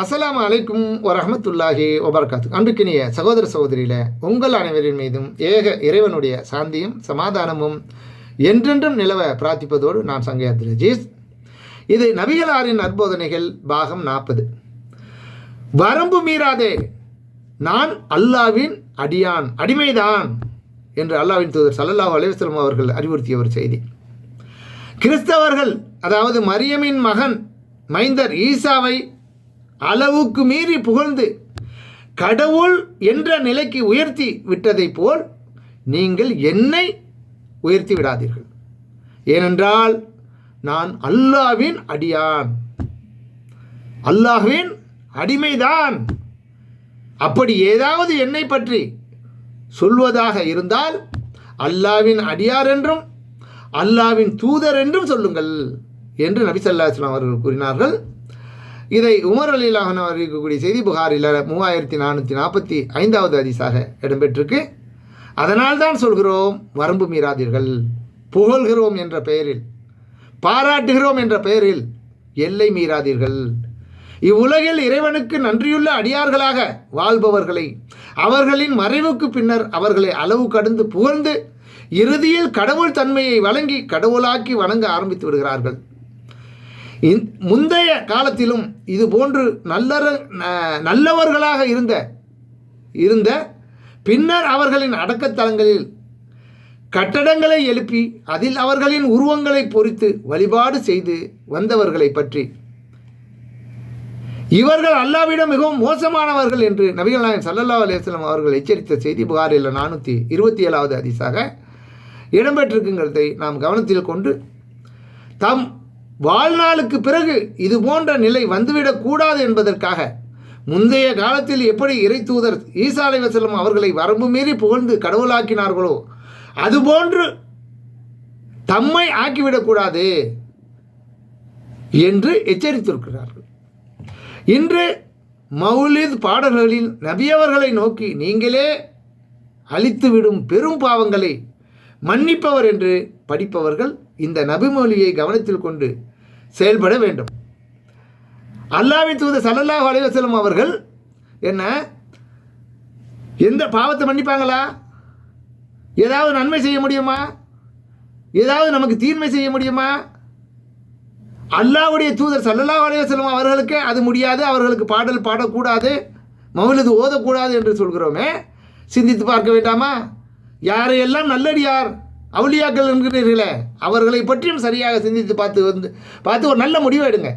அஸ்ஸலாமு அலைக்கும் வரஹமத்துல்லாஹி வபரகாத்து. அன்றுக்கினிய சகோதர சகோதரியில உங்கள் அனைவரின் மீதும் ஏக இறைவனுடைய சாந்தியும் சமாதானமும் என்றென்றும் நிலவ பிரார்த்திப்பதோடு நான் சங்கையாத் ரஜீஸ் இது நபிகளாரின் நற்போதனைகள் பாகம் நாற்பது. வரம்பு மீறாதே நான் அல்லாவின் அடியான் அடிமைதான் என்று அல்லாவின் தூதர் சல்லல்லாஹு அலைவசலம் அவர்கள் அறிவுறுத்திய ஒரு செய்தி. கிறிஸ்தவர்கள் அதாவது மரியமின் மகன் மைந்தர் ஈசாவை அளவுக்கு மீறி புகழ்ந்து கடவுள் என்ற நிலைக்கு உயர்த்தி விட்டதைப் போல் நீங்கள் என்னை உயர்த்தி விடாதீர்கள். ஏனென்றால் நான் அல்லாவின் அடியான். அல்லாஹ்வின் அடிமைதான். அப்படி ஏதாவது என்னை பற்றி சொல்வதாக இருந்தால் அல்லாவின் அடியார் என்றும் அல்லாவின் தூதர் என்றும் சொல்லுங்கள் என்று நபி ஸல்லல்லாஹு அவர்கள் கூறினார்கள். இதை உமர் அலிலாகன் அறிவிக்கக்கூடிய செய்தி புகாரில் மூவாயிரத்தி நானூற்றி நாற்பத்தி ஐந்தாவது அதிசாக இடம்பெற்றிருக்கு. அதனால் தான் சொல்கிறோம் வரம்பு மீறாதீர்கள் புகழ்கிறோம் என்ற பெயரில் பாராட்டுகிறோம் என்ற பெயரில் எல்லை மீறாதீர்கள். இவ்வுலகில் இறைவனுக்கு நன்றியுள்ள அடியார்களாக வாழ்பவர்களை அவர்களின் மறைவுக்கு பின்னர் அவர்களை அளவு கடந்து புகழ்ந்து இறுதியில் கடவுள் தன்மையை வழங்கி கடவுளாக்கி வணங்க ஆரம்பித்து விடுகிறார்கள். முந்தைய காலத்திலும் இது போன்று நல்லற ந- நல்லவர்களாக இருந்த இருந்த பின்னர் அவர்களின் அடக்கத்தலங்களில் கட்டடங்களை எழுப்பி அதில் அவர்களின் உருவங்களை பொறித்து வழிபாடு செய்து வந்தவர்களை பற்றி. இவர்கள் அல்லாவிடம் மிகவும் மோசமானவர்கள் என்று நபிகள் நாயகம் சல்லல்லா அலையம் அவர்கள் எச்சரித்த செய்தி புகாரில் நானூற்றி இருபத்தி ஏழாவது அதிசாக இடம்பெற்றிருக்குங்கிறதை நாம் கவனத்தில் கொண்டு தம் வாழ்நாளுக்கு பிறகு இது போன்ற நிலை வந்துவிடக்கூடாது என்பதற்காக முந்தைய காலத்தில் எப்படி இறை தூதர் ஈசா அலைவசல்லம் அவர்களை வரம்பு மீறி புகழ்ந்து கடவுளாக்கினார்களோ அதுபோன்று தம்மை ஆக்கிவிடக்கூடாது என்று எச்சரித்திருக்கிறார்கள். இன்று மௌலித் பாடல்களில் நபியவர்களை நோக்கி நீங்களே அழித்துவிடும் பெரும் பாவங்களை மன்னிப்பவர் என்று படிப்பவர்கள் இந்த நபிமொழியை கவனத்தில் கொண்டு செயல்பட வேண்டும். அல்லாவின் தூதர் சல்லல்லாஹ் அலைவசலம் அவர்கள் என்ன? எந்த பாவத்தை மன்னிப்பாங்களா? ஏதாவது நன்மை செய்ய முடியுமா? ஏதாவது நமக்கு தீர்மை செய்ய முடியுமா? அல்லாவுடைய தூதர் சல்லல்லாஹ் அலைவசலம் அவர்களுக்கு அது முடியாது அவர்களுக்கு பாடல் பாடக்கூடாது மவுலது ஓதக்கூடாது என்று சொல்கிறோமே. சிந்தித்து பார்க்க வேண்டாமா? யாரையெல்லாம் நல்லடியார் அவளியாக்கள் என்கிறீர்களே அவர்களை பற்றியும் சரியாக சிந்தித்து பார்த்து வந்து பார்த்து ஒரு நல்ல முடிவு எடுங்க.